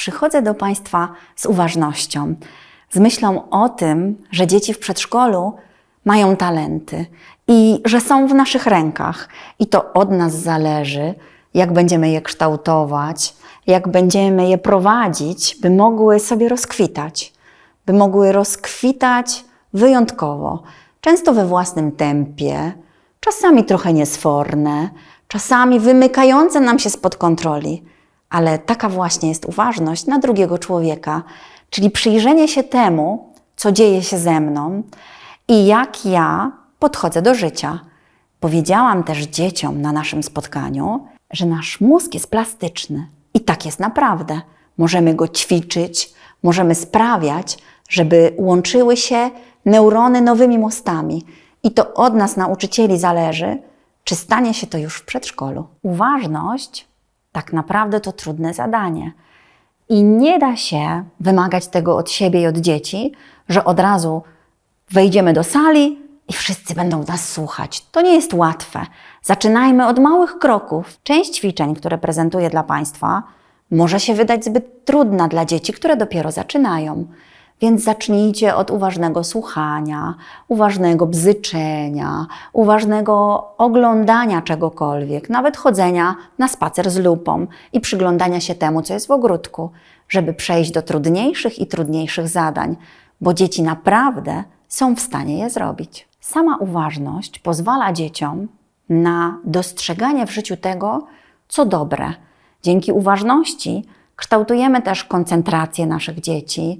przychodzę do Państwa z uważnością, z myślą o tym, że dzieci w przedszkolu mają talenty i że są w naszych rękach. I to od nas zależy, jak będziemy je kształtować, jak będziemy je prowadzić, by mogły sobie rozkwitać, by mogły rozkwitać wyjątkowo, często we własnym tempie, czasami trochę niesforne, czasami wymykające nam się spod kontroli. Ale taka właśnie jest uważność na drugiego człowieka, czyli przyjrzenie się temu, co dzieje się ze mną i jak ja podchodzę do życia. Powiedziałam też dzieciom na naszym spotkaniu, że nasz mózg jest plastyczny i tak jest naprawdę. Możemy go ćwiczyć, możemy sprawiać, żeby łączyły się neurony nowymi mostami. I to od nas, nauczycieli, zależy, czy stanie się to już w przedszkolu. Uważność tak naprawdę to trudne zadanie. I nie da się wymagać tego od siebie i od dzieci, że od razu wejdziemy do sali i wszyscy będą nas słuchać. To nie jest łatwe. Zaczynajmy od małych kroków. Część ćwiczeń, które prezentuję dla Państwa, może się wydać zbyt trudna dla dzieci, które dopiero zaczynają. Więc zacznijcie od uważnego słuchania, uważnego bzyczenia, uważnego oglądania czegokolwiek, nawet chodzenia na spacer z lupą i przyglądania się temu, co jest w ogródku, żeby przejść do trudniejszych i trudniejszych zadań, bo dzieci naprawdę są w stanie je zrobić. Sama uważność pozwala dzieciom na dostrzeganie w życiu tego, co dobre. Dzięki uważności kształtujemy też koncentrację naszych dzieci,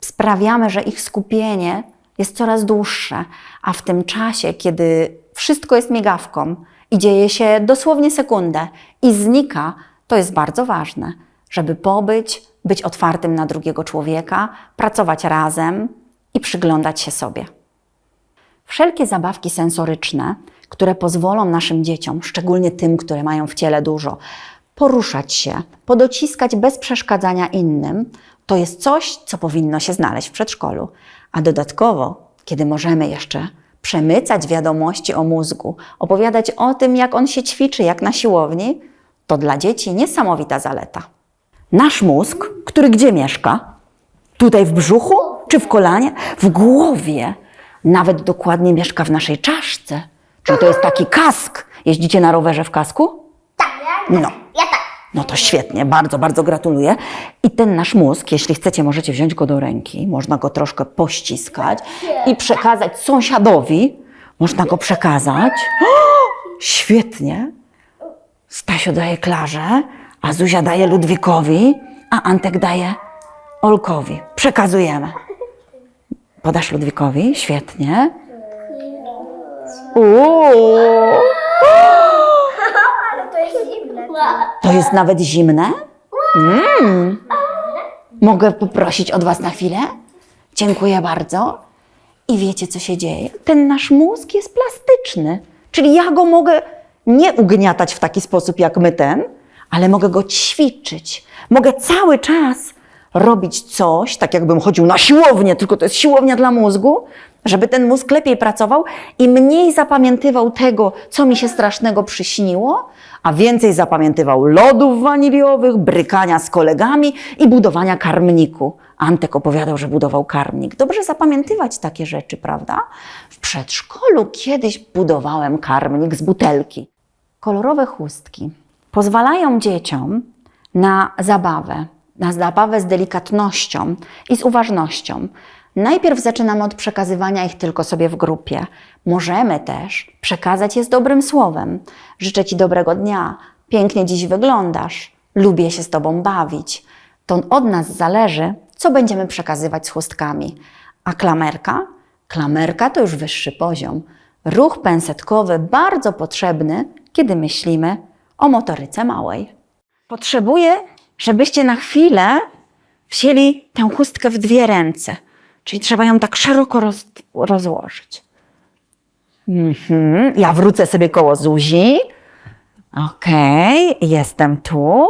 sprawiamy, że ich skupienie jest coraz dłuższe, a w tym czasie, kiedy wszystko jest migawką i dzieje się dosłownie sekundę i znika, to jest bardzo ważne, żeby pobyć, być otwartym na drugiego człowieka, pracować razem i przyglądać się sobie. Wszelkie zabawki sensoryczne, które pozwolą naszym dzieciom, szczególnie tym, które mają w ciele dużo, poruszać się, podociskać bez przeszkadzania innym, to jest coś, co powinno się znaleźć w przedszkolu. A dodatkowo, kiedy możemy jeszcze przemycać wiadomości o mózgu, opowiadać o tym, jak on się ćwiczy, jak na siłowni, to dla dzieci niesamowita zaleta. Nasz mózg, który gdzie mieszka? Tutaj w brzuchu czy w kolanie? W głowie. Nawet dokładnie mieszka w naszej czaszce. Czyli to jest taki kask. Jeździcie na rowerze w kasku? Tak, No. ja tak. No to świetnie, bardzo, bardzo gratuluję. I ten nasz mózg, jeśli chcecie, możecie wziąć go do ręki, można go troszkę pościskać i przekazać sąsiadowi. Można go przekazać. O, świetnie. Stasiu daje Klarze, a Zuzia daje Ludwikowi, a Antek daje Olkowi. Przekazujemy. Podasz Ludwikowi? Świetnie. Uuu. Ale to jest zimne. To jest nawet zimne? Mm. Mogę poprosić od Was na chwilę? Dziękuję bardzo. I wiecie, co się dzieje? Ten nasz mózg jest plastyczny. Czyli ja go mogę nie ugniatać w taki sposób jak my ten, ale mogę go ćwiczyć. Mogę cały czas robić coś, tak jakbym chodził na siłownię, tylko to jest siłownia dla mózgu, żeby ten mózg lepiej pracował i mniej zapamiętywał tego, co mi się strasznego przyśniło, a więcej zapamiętywał lodów waniliowych, brykania z kolegami i budowania karmniku. Antek opowiadał, że budował karmnik. Dobrze zapamiętywać takie rzeczy, prawda? W przedszkolu kiedyś budowałem karmnik z butelki. Kolorowe chustki pozwalają dzieciom na zabawę, na zabawę z delikatnością i z uważnością. Najpierw zaczynamy od przekazywania ich tylko sobie w grupie. Możemy też przekazać je z dobrym słowem. Życzę Ci dobrego dnia, pięknie dziś wyglądasz, lubię się z Tobą bawić. To od nas zależy, co będziemy przekazywać z chustkami. A klamerka? Klamerka to już wyższy poziom. Ruch pensetkowy bardzo potrzebny, kiedy myślimy o motoryce małej. Potrzebuję, żebyście na chwilę wzięli tę chustkę w dwie ręce. Czyli trzeba ją tak szeroko roz, rozłożyć. Mhm. Ja wrócę sobie koło Zuzi. Okej, jestem tu.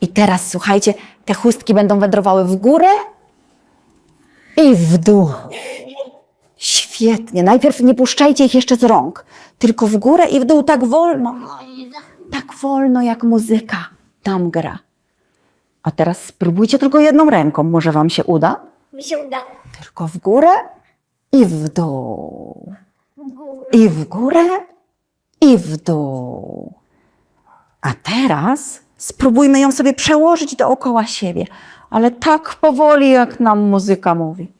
I teraz słuchajcie, te chustki będą wędrowały w górę i w dół. Świetnie. Najpierw nie puszczajcie ich jeszcze z rąk, tylko w górę i w dół tak wolno. Tak wolno jak muzyka tam gra. A teraz spróbujcie tylko jedną ręką, może Wam się uda? Mi się uda. Tylko w górę i w dół. I w górę i w dół. A teraz spróbujmy ją sobie przełożyć dookoła siebie, ale tak powoli, jak nam muzyka mówi.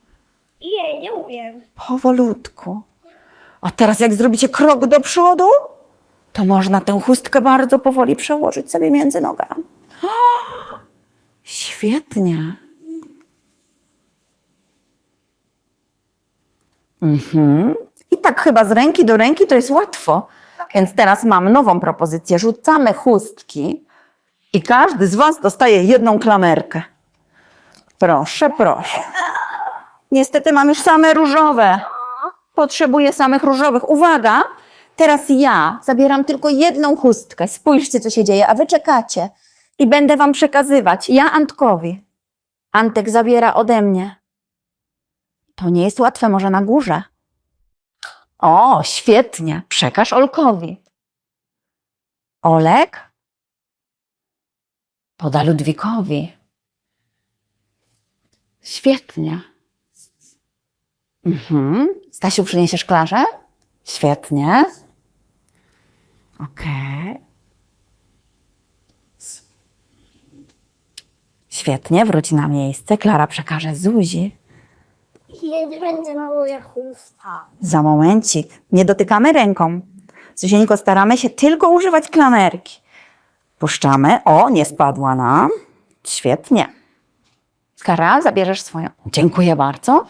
Nie, nie umiem. Powolutku. A teraz, jak zrobicie krok do przodu, to można tę chustkę bardzo powoli przełożyć sobie między nogami. O, świetnie. Mhm. I tak chyba z ręki do ręki to jest łatwo. Więc teraz mam nową propozycję. Rzucamy chustki i każdy z Was dostaje jedną klamerkę. Proszę, proszę. Niestety mam już same różowe. Potrzebuję samych różowych. Uwaga! Teraz ja zabieram tylko jedną chustkę. Spójrzcie, co się dzieje, a wy czekacie. I będę wam przekazywać. Ja Antkowi. Antek zabiera ode mnie. To nie jest łatwe, może na górze. O, świetnie. Przekaż Olkowi. Olek poda Ludwikowi. Świetnie. Mhm. Stasiu, przyniesiesz klarze? Świetnie. Okej. Świetnie, wróci na miejsce. Klara przekaże Zuzi. Nie będzie moja chusta. Za momencik. Nie dotykamy ręką. Zuzieńko, staramy się tylko używać klamerki. Puszczamy. O, nie spadła nam. Świetnie. Kara, zabierzesz swoją. Dziękuję bardzo.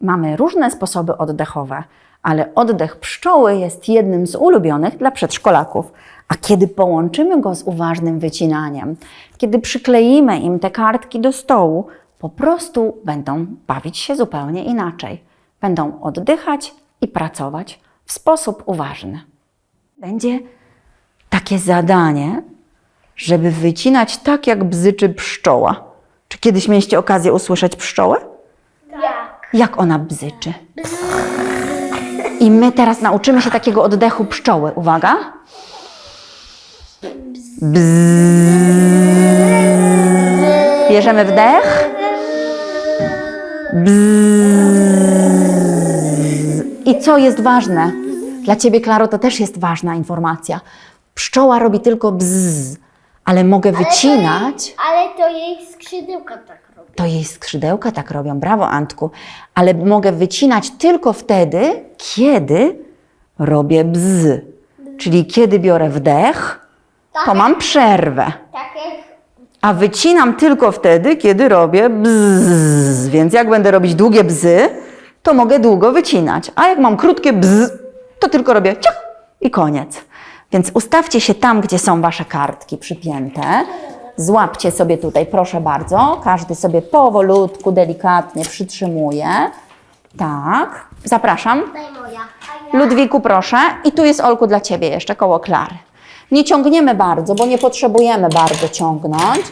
Mamy różne sposoby oddechowe, ale oddech pszczoły jest jednym z ulubionych dla przedszkolaków. A kiedy połączymy go z uważnym wycinaniem, kiedy przykleimy im te kartki do stołu, po prostu będą bawić się zupełnie inaczej. Będą oddychać i pracować w sposób uważny. Będzie takie zadanie, żeby wycinać tak, jak bzyczy pszczoła. Czy kiedyś mieliście okazję usłyszeć pszczołę? Jak? Jak ona bzyczy? I my teraz nauczymy się takiego oddechu pszczoły. Uwaga. Bzz. Bierzemy wdech. I co jest ważne? Dla Ciebie, Klaro, to też jest ważna informacja. Pszczoła robi tylko bzz, ale mogę wycinać. Ale to jej skrzydełka tak robi. To jej skrzydełka tak robią. Brawo, Antku. Ale mogę wycinać tylko wtedy, kiedy robię bzz. Czyli kiedy biorę wdech, to mam przerwę. Tak jak A wycinam tylko wtedy, kiedy robię bzz. Więc jak będę robić długie bzy, to mogę długo wycinać. A jak mam krótkie bzz, to tylko robię ciach i koniec. Więc ustawcie się tam, gdzie są wasze kartki przypięte. Złapcie sobie tutaj, proszę bardzo. Każdy sobie powolutku, delikatnie przytrzymuje. Tak. Zapraszam. Ludwiku, proszę. I tu jest Olku dla Ciebie jeszcze koło Klary. Nie ciągniemy bardzo, bo nie potrzebujemy bardzo ciągnąć.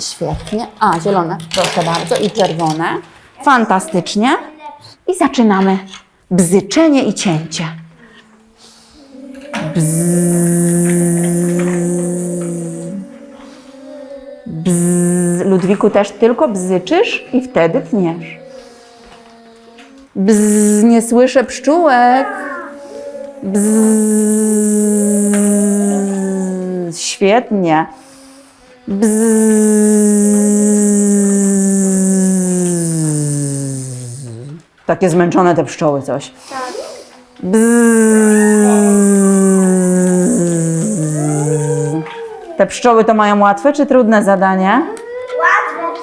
Świetnie. A, zielone, proszę bardzo. I czerwone. Fantastycznie. I zaczynamy bzyczenie i cięcie. Bzz. Ludwiku, też tylko bzyczysz i wtedy tniesz. Bzz, nie słyszę pszczółek. Bzz, świetnie. Takie zmęczone te pszczoły coś. Te pszczoły to mają łatwe czy trudne zadanie?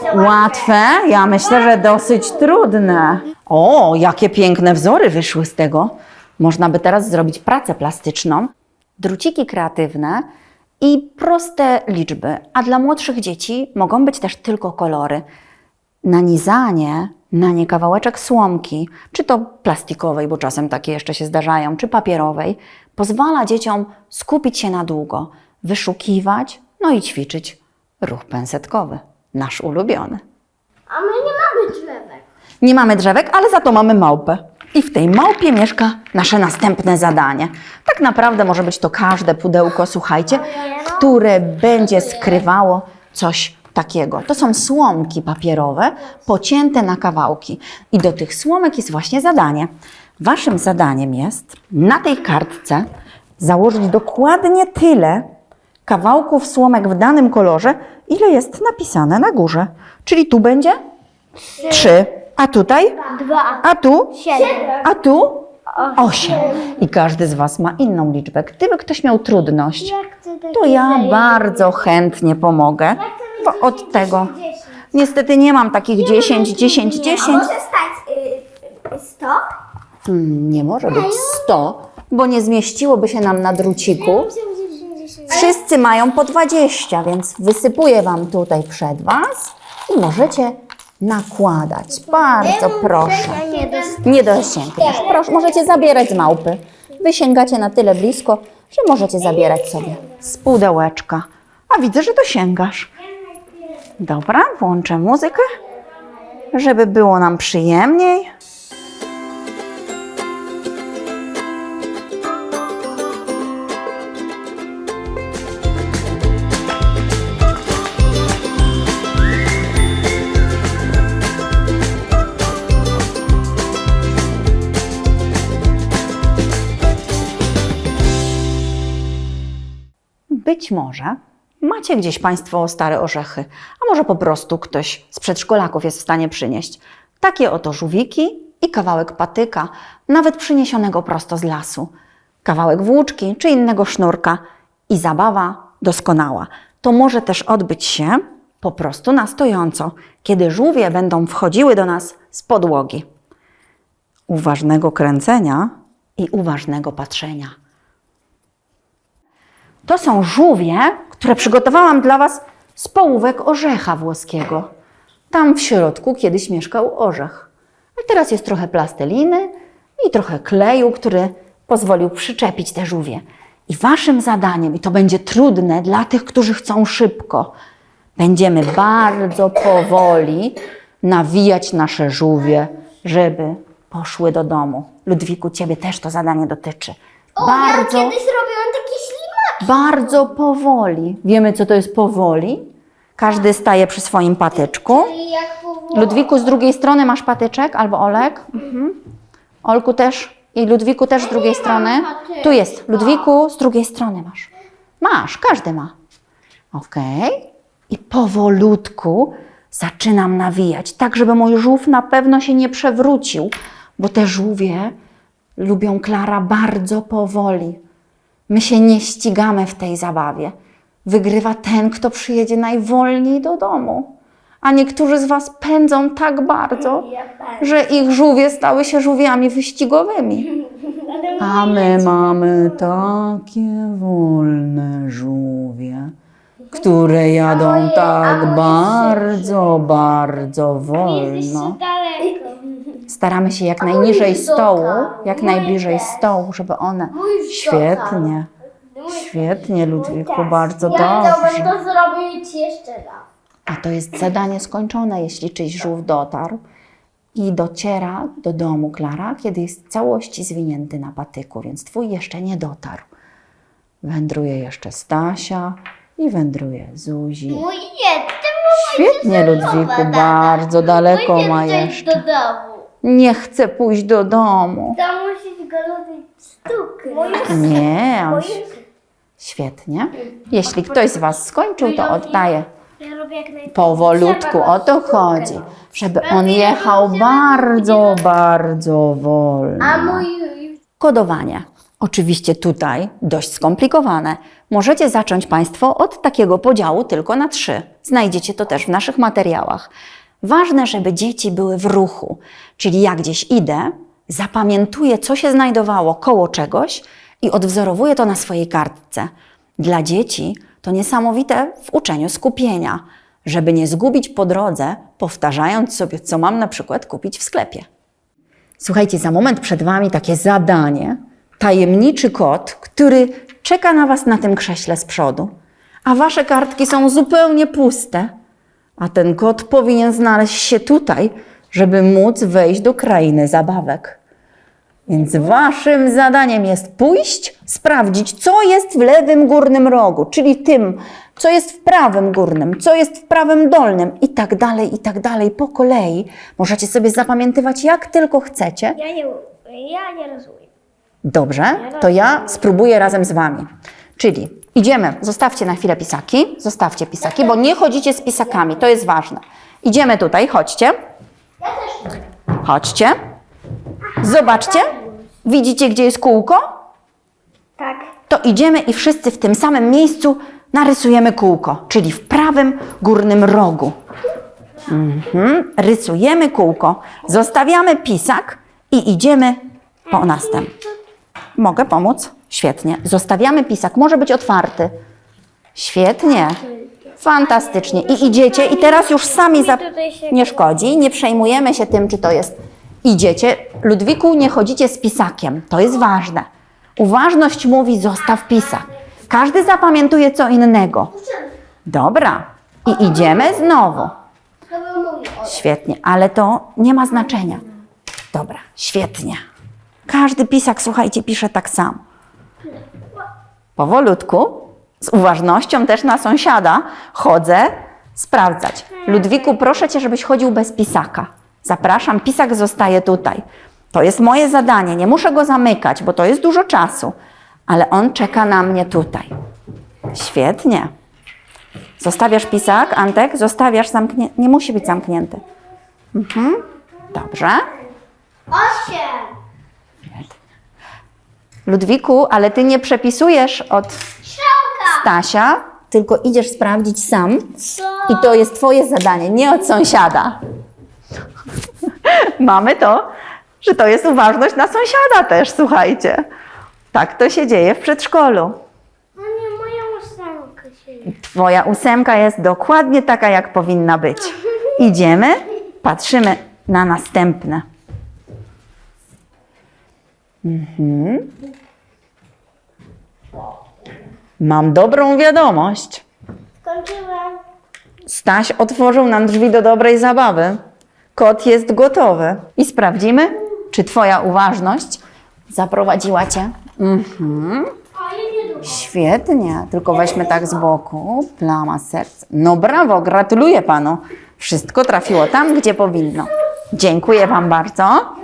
łatwe, Łatwe? Ja myślę, że dosyć trudne. O, jakie piękne wzory wyszły z tego. Można by teraz zrobić pracę plastyczną. Druciki kreatywne i proste liczby, a dla młodszych dzieci mogą być też tylko kolory. Nanizanie na nie kawałeczek słomki, czy to plastikowej, bo czasem takie jeszcze się zdarzają, czy papierowej, pozwala dzieciom skupić się na długo, wyszukiwać, no i ćwiczyć ruch pensetkowy, nasz ulubiony. A my nie. Nie mamy drzewek, ale za to mamy małpę. I w tej małpie mieszka nasze następne zadanie. Tak naprawdę może być to każde pudełko, słuchajcie, które będzie skrywało coś takiego. To są słomki papierowe, pocięte na kawałki. I do tych słomek jest właśnie zadanie. Waszym zadaniem jest na tej kartce założyć dokładnie tyle kawałków słomek w danym kolorze, ile jest napisane na górze. Czyli tu będzie trzy, a tutaj, Dwa. a tu, Siedem. a tu osiem. I każdy z Was ma inną liczbę. Gdyby ktoś miał trudność, to ja bardzo chętnie pomogę, bo od tego niestety nie mam takich 10, 10, 10. Może stać y, 100? Hmm, Nie może być 100, bo nie zmieściłoby się nam na druciku. Wszyscy mają po 20, więc wysypuję Wam tutaj przed Was i możecie nakładać. Bardzo proszę. Nie dosięgniesz. Proszę, możecie zabierać z małpy. Wy sięgacie na tyle blisko, że możecie zabierać sobie z pudełeczka. A widzę, że dosięgasz. Dobra, włączę muzykę, żeby było nam przyjemniej. Być może macie gdzieś Państwo stare orzechy, a może po prostu ktoś z przedszkolaków jest w stanie przynieść takie oto żółwiki i kawałek patyka, nawet przyniesionego prosto z lasu, kawałek włóczki czy innego sznurka i zabawa doskonała. To może też odbyć się po prostu na stojąco, kiedy żółwie będą wchodziły do nas z podłogi. Uważnego kręcenia i uważnego patrzenia. To są żółwie, które przygotowałam dla Was z połówek orzecha włoskiego. Tam w środku kiedyś mieszkał orzech. A teraz jest trochę plasteliny i trochę kleju, który pozwolił przyczepić te żółwie. I Waszym zadaniem, i to będzie trudne dla tych, którzy chcą szybko, będziemy bardzo powoli nawijać nasze żółwie, żeby poszły do domu. Ludwiku, Ciebie też to zadanie dotyczy. bardzo Ja kiedyś robiłam. Bardzo powoli. Wiemy, co to jest powoli? Każdy staje przy swoim patyczku. Ludwiku, z drugiej strony masz patyczek, albo Olek. Mhm. Olku też i Ludwiku też z drugiej strony. Tu jest. Ludwiku, z drugiej strony masz. Masz, każdy ma. Ok. I powolutku zaczynam nawijać, tak żeby mój żółw na pewno się nie przewrócił, bo te żółwie lubią Klara bardzo powoli. My się nie ścigamy w tej zabawie. Wygrywa ten, kto przyjedzie najwolniej do domu. A niektórzy z Was pędzą tak bardzo, że ich żółwie stały się żółwiami wyścigowymi. A my mamy takie wolne żółwie, które jadą tak bardzo, bardzo wolno. Staramy się jak najniżej stołu, jak najbliżej stołu, żeby one świetnie, świetnie, Ludwiku, bardzo Ja dobrze. chciałbym to zrobić jeszcze raz. A to jest zadanie skończone, jeśli czyjś żółw dotarł i dociera do domu Klara, kiedy jest w całości zwinięty na patyku, więc twój jeszcze nie dotarł. Wędruje jeszcze Stasia i wędruje Zuzi. Mój Świetnie, Ludwiku, bardzo daleko ma jeszcze. do domu. Nie chcę pójść do domu. To musisz go robić sztukę. Nie, on... Świetnie. Jeśli ktoś z Was skończył, to oddaję Ja robię jak najpierw. powolutku. O to chodzi, żeby on jechał bardzo, bardzo wolno. Kodowanie. Oczywiście tutaj dość skomplikowane. Możecie zacząć Państwo od takiego podziału tylko na trzy. Znajdziecie to też w naszych materiałach. Ważne, żeby dzieci były w ruchu, czyli jak gdzieś idę, zapamiętuję, co się znajdowało koło czegoś i odwzorowuję to na swojej kartce. Dla dzieci to niesamowite w uczeniu skupienia, żeby nie zgubić po drodze, powtarzając sobie, co mam na przykład kupić w sklepie. Słuchajcie, za moment przed Wami takie zadanie. Tajemniczy kot, który czeka na Was na tym krześle z przodu, a Wasze kartki są zupełnie puste. A ten kot powinien znaleźć się tutaj, żeby móc wejść do krainy zabawek. Więc waszym zadaniem jest pójść, sprawdzić, co jest w lewym górnym rogu, czyli tym, co jest w prawym górnym, co jest w prawym dolnym i tak dalej, i tak dalej, po kolei. Możecie sobie zapamiętywać jak tylko chcecie. Ja nie, ja nie rozumiem. Dobrze, to ja spróbuję razem z wami. Czyli idziemy, zostawcie na chwilę pisaki, zostawcie pisaki, bo nie chodzicie z pisakami, to jest ważne. Idziemy tutaj, chodźcie. Chodźcie. Zobaczcie. Widzicie, gdzie jest kółko? Tak. To idziemy i wszyscy w tym samym miejscu narysujemy kółko, czyli w prawym górnym rogu. Mhm. Rysujemy kółko, zostawiamy pisak i idziemy po następny. Mogę pomóc? Świetnie. Zostawiamy pisak, może być otwarty. Świetnie. Fantastycznie. I idziecie, i teraz już sami za... nie szkodzi, nie przejmujemy się tym, czy to jest. Idziecie. Ludwiku, nie chodzicie z pisakiem. To jest ważne. Uważność mówi, zostaw pisak. Każdy zapamiętuje co innego. Dobra. I idziemy znowu. Świetnie, ale to nie ma znaczenia. Dobra, świetnie. Każdy pisak, słuchajcie, pisze tak samo. Powolutku, z uważnością też na sąsiada, chodzę sprawdzać. Ludwiku, proszę cię, żebyś chodził bez pisaka. Zapraszam, pisak zostaje tutaj. To jest moje zadanie, nie muszę go zamykać, bo to jest dużo czasu, ale on czeka na mnie tutaj. Świetnie. Zostawiasz pisak, Antek? Zostawiasz zamknięty. Nie musi być zamknięty. Mhm. Dobrze. Osiem. Ludwiku, ale ty nie przepisujesz od. Stasia, tylko idziesz sprawdzić sam. I to jest twoje zadanie, nie od sąsiada. Mamy to, że to jest uważność na sąsiada też, słuchajcie. Tak to się dzieje w przedszkolu. No nie, moja ósemka się... Twoja ósemka jest dokładnie taka, jak powinna być. Idziemy, patrzymy na następne. Mhm. Mam dobrą wiadomość. Skończyłem. Staś otworzył nam drzwi do dobrej zabawy. Kot jest gotowy. I sprawdzimy, czy Twoja uważność zaprowadziła Cię. Mhm. Świetnie, tylko weźmy tak z boku. Plama serca. No brawo, gratuluję Panu. Wszystko trafiło tam, gdzie powinno. Dziękuję Wam bardzo.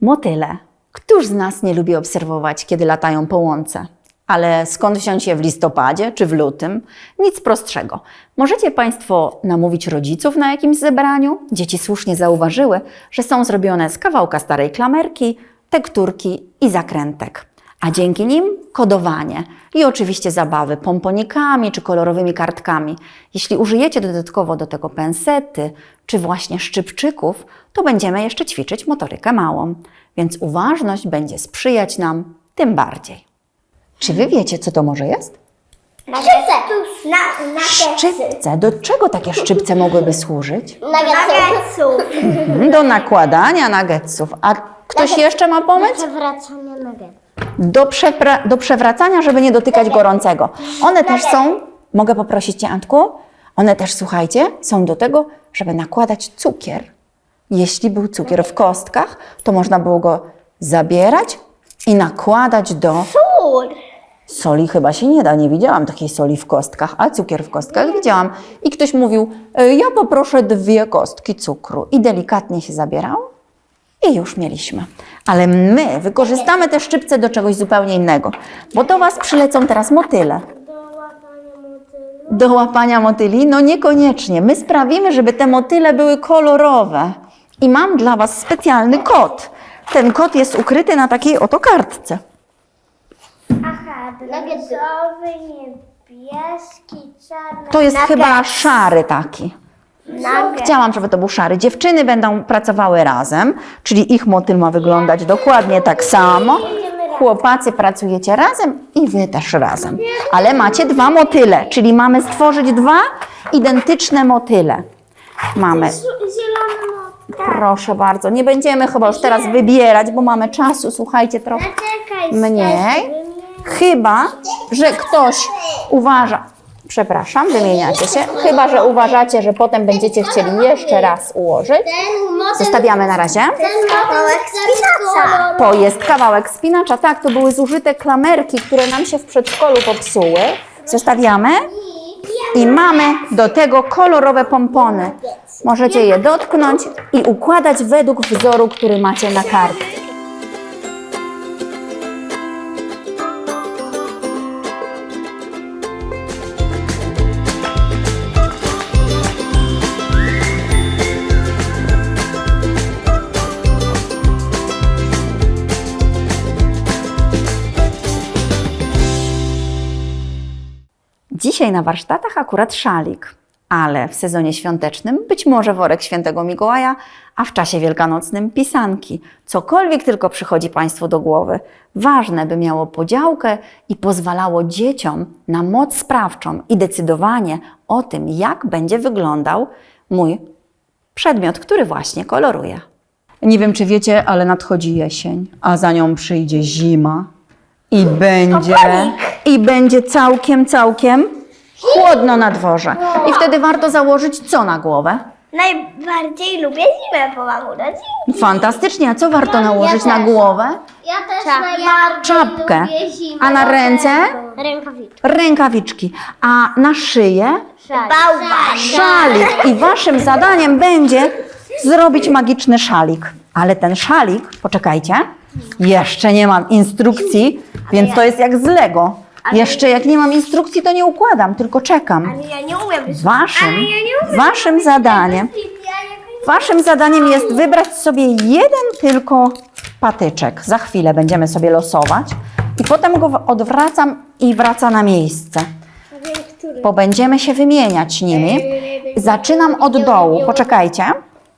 Motyle. Któż z nas nie lubi obserwować, kiedy latają po łące? Ale skąd wziąć je w listopadzie czy w lutym? Nic prostszego. Możecie Państwo namówić rodziców na jakimś zebraniu? Dzieci słusznie zauważyły, że są zrobione z kawałka starej klamerki, tekturki i zakrętek. A dzięki nim kodowanie i oczywiście zabawy pomponikami czy kolorowymi kartkami. Jeśli użyjecie dodatkowo do tego pensety czy właśnie szczypczyków, to będziemy jeszcze ćwiczyć motorykę małą, więc uważność będzie sprzyjać nam tym bardziej. Czy wy wiecie, co to może jest? Szczypce. Na, na Szczypce. Do czego takie szczypce mogłyby służyć? Nuggetsów. Mhm, Do nakładania nuggetsów. A ktoś jeszcze ma pomysł? Przewracanie nuggetsów. Do, do przewracania, żeby nie dotykać gorącego. One też są, mogę poprosić Cię, Antku? One też, słuchajcie, są do tego, żeby nakładać cukier. Jeśli był cukier w kostkach, to można było go zabierać i nakładać do Tur. soli. Chyba się nie da, nie widziałam takiej soli w kostkach, a cukier w kostkach widziałam. I ktoś mówił, "E, ja poproszę dwie kostki cukru. I delikatnie się zabierał i już mieliśmy. Ale my wykorzystamy te szczypce do czegoś zupełnie innego, bo do Was przylecą teraz motyle. Do łapania motylu. Do łapania motyli? No niekoniecznie. My sprawimy, żeby te motyle były kolorowe. I mam dla Was specjalny kod. Ten kod jest ukryty na takiej oto kartce. Aha, brązowy, niebieski, czarny. To jest chyba szary taki. Nugget. Chciałam, żeby to był szary. Dziewczyny będą pracowały razem, czyli ich motyl ma wyglądać dokładnie tak samo. Chłopacy pracujecie razem i wy też razem. Ale macie dwa motyle, czyli mamy stworzyć dwa identyczne motyle. Mamy, motyl. proszę bardzo, nie będziemy chyba już teraz wybierać, bo mamy czasu, słuchajcie, trochę mniej. Chyba, że ktoś uważa. Przepraszam, wymieniacie się. Chyba, że uważacie, że potem będziecie chcieli jeszcze raz ułożyć. Zostawiamy na razie. To jest kawałek spinacza. Tak, to były zużyte klamerki, które nam się w przedszkolu popsuły. Zostawiamy. I mamy do tego kolorowe pompony. Możecie je dotknąć i układać według wzoru, który macie na kartce. Na warsztatach akurat szalik, ale w sezonie świątecznym być może worek świętego Mikołaja, a w czasie wielkanocnym pisanki. Cokolwiek tylko przychodzi Państwu do głowy. Ważne, by miało podziałkę i pozwalało dzieciom na moc sprawczą i decydowanie o tym, jak będzie wyglądał mój przedmiot, który właśnie koloruję. Nie wiem, czy wiecie, ale nadchodzi jesień, a za nią przyjdzie zima. I będzie, i będzie całkiem, całkiem chłodno na dworze. I wtedy warto założyć co na głowę? Najbardziej lubię zimę, bo mam urodziny. Fantastycznie, a co warto nałożyć na głowę? Ja też najbardziej Czapkę. lubię zimę. A na ręce? Rękawiczki. Rękawiczki. A na szyję? Bałwan. Szalik. I waszym zadaniem będzie zrobić magiczny szalik. Ale ten szalik, poczekajcie, jeszcze nie mam instrukcji, więc to jest jak z Lego. Jeszcze jak nie mam instrukcji, to nie układam, tylko czekam. Ale ja nie umiem. Waszym, Ale ja nie umiem waszym zadaniem, waszym zadaniem jest wybrać sobie jeden tylko patyczek. Za chwilę będziemy sobie losować i potem go odwracam i wraca na miejsce. Bo będziemy się wymieniać nimi. Zaczynam od dołu. Poczekajcie.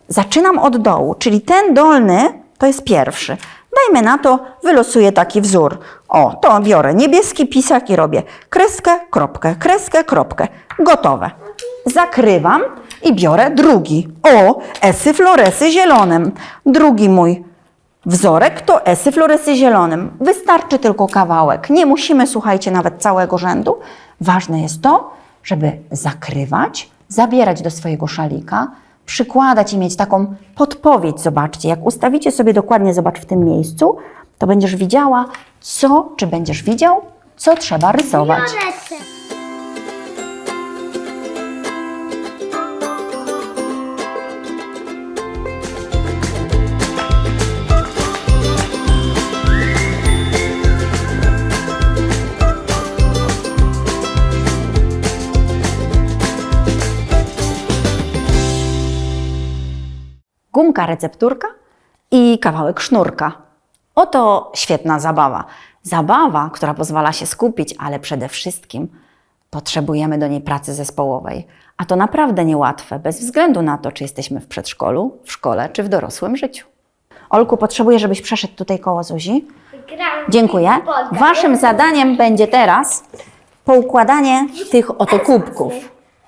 Zaczynam od dołu, czyli ten dolny to jest pierwszy. Dajmy na to, wylosuję taki wzór. O, to biorę niebieski pisak i robię kreskę, kropkę, kreskę, kropkę. Gotowe. Zakrywam i biorę drugi. O, esy floresy zielonym. Drugi mój Wzorek to esy floresy zielonym. Wystarczy tylko kawałek. Nie musimy, słuchajcie, nawet całego rzędu. Ważne jest to, żeby zakrywać, zabierać do swojego szalika, przykładać i mieć taką podpowiedź. Zobaczcie, jak ustawicie sobie dokładnie, zobacz w tym miejscu, to będziesz widziała, co, czy będziesz widział, co trzeba rysować. Gumka recepturka i kawałek sznurka. Oto świetna zabawa. Zabawa, która pozwala się skupić, ale przede wszystkim potrzebujemy do niej pracy zespołowej. A to naprawdę niełatwe, bez względu na to, czy jesteśmy w przedszkolu, w szkole, czy w dorosłym życiu. Olku, potrzebuję, żebyś przeszedł tutaj koło Zuzi. Dziękuję. Waszym zadaniem będzie teraz poukładanie tych oto kubków.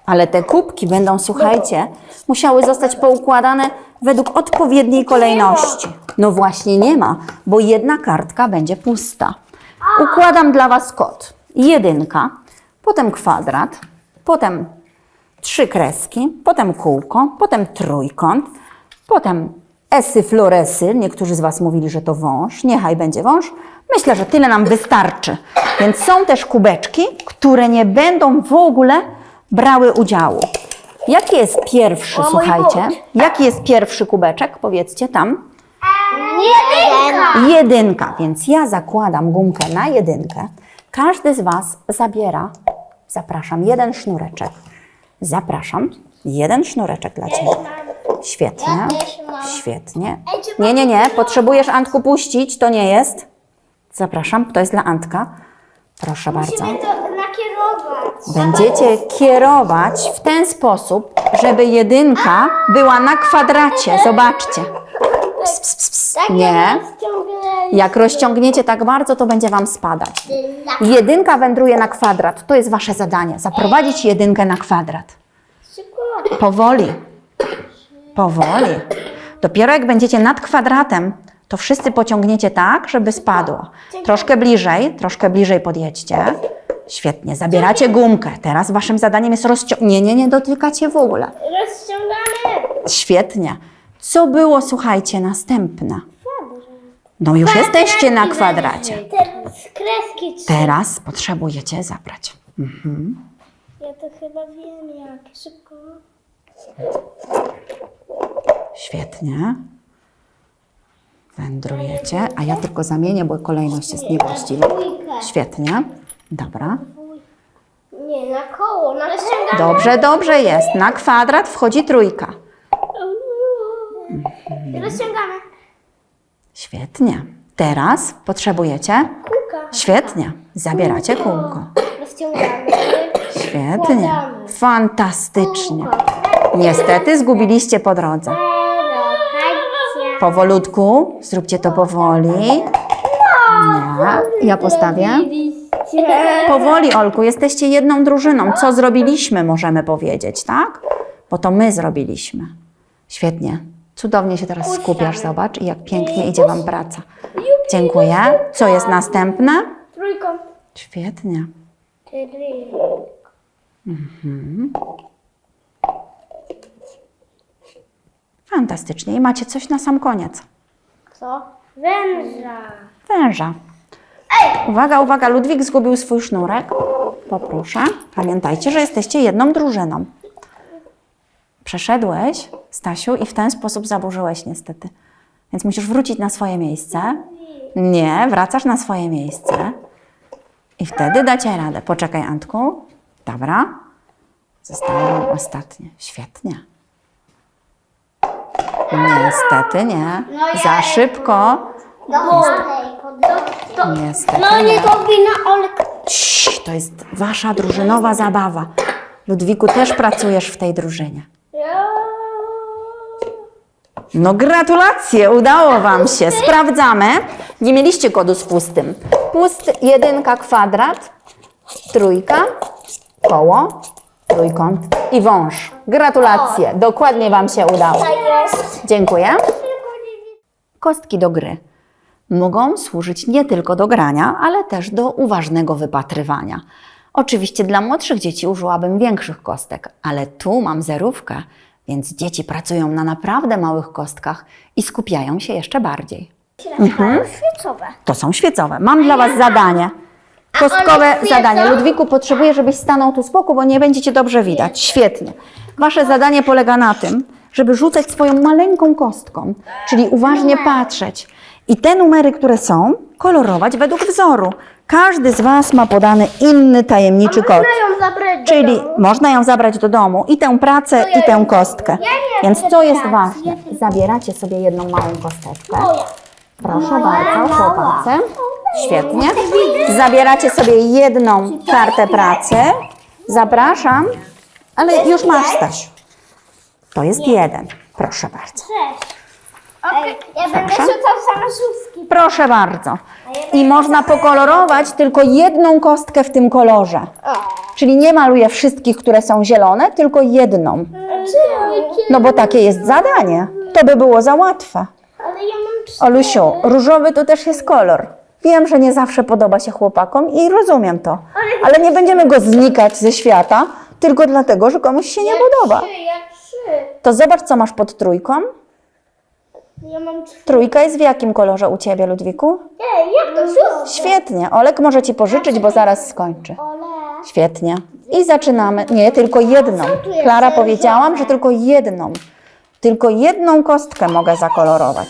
Ale te kubki będą, słuchajcie, musiały zostać poukładane według odpowiedniej kolejności. No właśnie nie ma, bo jedna kartka będzie pusta. Układam dla Was kod. Jedynka, potem kwadrat, potem trzy kreski, potem kółko, potem trójkąt, potem esy floresy. Niektórzy z Was mówili, że to wąż. Niechaj będzie wąż. Myślę, że tyle nam wystarczy. Więc są też kubeczki, które nie będą w ogóle brały udziału. Jaki jest pierwszy, mój słuchajcie? Jaki jest pierwszy kubeczek? Powiedzcie tam. Jedynka. Jedynka, więc ja zakładam gumkę na jedynkę. Każdy z Was zabiera, zapraszam, jeden sznureczek. Zapraszam, jeden sznureczek dla Ciebie. Świetnie, świetnie. Nie, nie, nie, potrzebujesz Antku puścić, to nie jest. Zapraszam, to jest dla Antka. Proszę bardzo. Nakierować. Będziecie kierować w ten sposób, żeby jedynka była na kwadracie. Zobaczcie. Ps, ps, ps, ps. Tak Nie. Jak rozciągniecie tak bardzo, to będzie Wam spadać. Jedynka wędruje na kwadrat. To jest Wasze zadanie. Zaprowadzić jedynkę na kwadrat. Powoli. Powoli. Dopiero jak będziecie nad kwadratem, to wszyscy pociągniecie tak, żeby spadło. Troszkę bliżej, troszkę bliżej podjedźcie. Świetnie, zabieracie gumkę. Teraz waszym zadaniem jest rozciągnięcie. Nie, nie, nie dotykacie w ogóle. Rozciągamy. Świetnie. Co było, słuchajcie, następne? No już jesteście na kwadracie. Teraz kreski trzy. Teraz potrzebujecie zabrać. Ja to chyba wiem jak. Szybko. Świetnie. Wędrujecie, a ja tylko zamienię, bo kolejność jest niewłaściwa. Świetnie. Dobra. Nie, na koło. Na rozciągamy. Dobrze, dobrze jest. Na kwadrat wchodzi trójka. Rozciągamy. Świetnie. Teraz potrzebujecie? Kółka. Świetnie. Zabieracie kółko. Rozciągamy. Świetnie. Fantastycznie. Niestety zgubiliście po drodze. Powolutku. Zróbcie to powoli. Nie. Ja postawię. Powoli, Olku, jesteście jedną drużyną. Co zrobiliśmy, możemy powiedzieć, tak? Bo to my zrobiliśmy. Świetnie. Cudownie się teraz skupiasz, zobacz, i jak pięknie idzie Wam praca. Dziękuję. Co jest następne? Trójkąt. Świetnie. Fantastycznie. I macie coś na sam koniec. Co? Węża. Węża. Uwaga, uwaga, Ludwik zgubił swój sznurek. Poproszę. Pamiętajcie, że jesteście jedną drużyną. Przeszedłeś, Stasiu, i w ten sposób zaburzyłeś niestety. Więc musisz wrócić na swoje miejsce. Nie, wracasz na swoje miejsce. I wtedy dacie radę. Poczekaj, Antku. Dobra. Zostało ostatnie. Świetnie. Niestety nie. Za szybko. Niestety No nie wina Olka. Cii, to jest wasza drużynowa zabawa. Ludwiku, też pracujesz w tej drużynie. No gratulacje, udało wam się. Sprawdzamy. Nie mieliście kodu z pustym. Pusty, jedynka, kwadrat, trójka, koło, trójkąt i wąż. Gratulacje, dokładnie wam się udało. Tak. Dziękuję. Kostki do gry mogą służyć nie tylko do grania, ale też do uważnego wypatrywania. Oczywiście dla młodszych dzieci użyłabym większych kostek, ale tu mam zerówkę, więc dzieci pracują na naprawdę małych kostkach i skupiają się jeszcze bardziej. Mhm. Świecowe. To są świecowe. Mam dla Was zadanie. Kostkowe zadanie. Ludwiku, potrzebuję, żebyś stanął tu z boku, bo nie będziecie dobrze widać. Świetnie. Wasze zadanie polega na tym, żeby rzucać swoją maleńką kostką, czyli uważnie patrzeć. I te numery, które są, kolorować według wzoru. Każdy z Was ma podany inny tajemniczy kod. Można ją zabrać do Czyli domu? można ją zabrać do domu i tę pracę, i tę kostkę. Więc co jest ważne? Zabieracie sobie jedną małą kosteczkę. Proszę bardzo, chłopacy. Świetnie. Zabieracie sobie jedną kartę pracy. Zapraszam. Ale już masz, Stasiu. To jest jeden. Proszę bardzo. Cześć. Okej, ja będę Proszę. rzucał same szóstki. Proszę bardzo. I można pokolorować tylko jedną kostkę w tym kolorze. Czyli nie maluję wszystkich, które są zielone, tylko jedną. No bo takie jest zadanie. To by było za łatwe. Ale ja mam cztery. Olusiu, różowy to też jest kolor. Wiem, że nie zawsze podoba się chłopakom i rozumiem to. Ale nie będziemy go znikać ze świata, tylko dlatego, że komuś się nie podoba. Trzy, ja trzy. To zobacz, co masz pod trójką. Ja mam trzy. Trójka jest w jakim kolorze u Ciebie, Ludwiku? Ej, jak to szóstki? Świetnie. Olek może Ci pożyczyć, bo zaraz skończy. Ole. Świetnie. I zaczynamy. Nie, tylko jedną. Klara powiedziałam, że tylko jedną. Tylko jedną kostkę mogę zakolorować.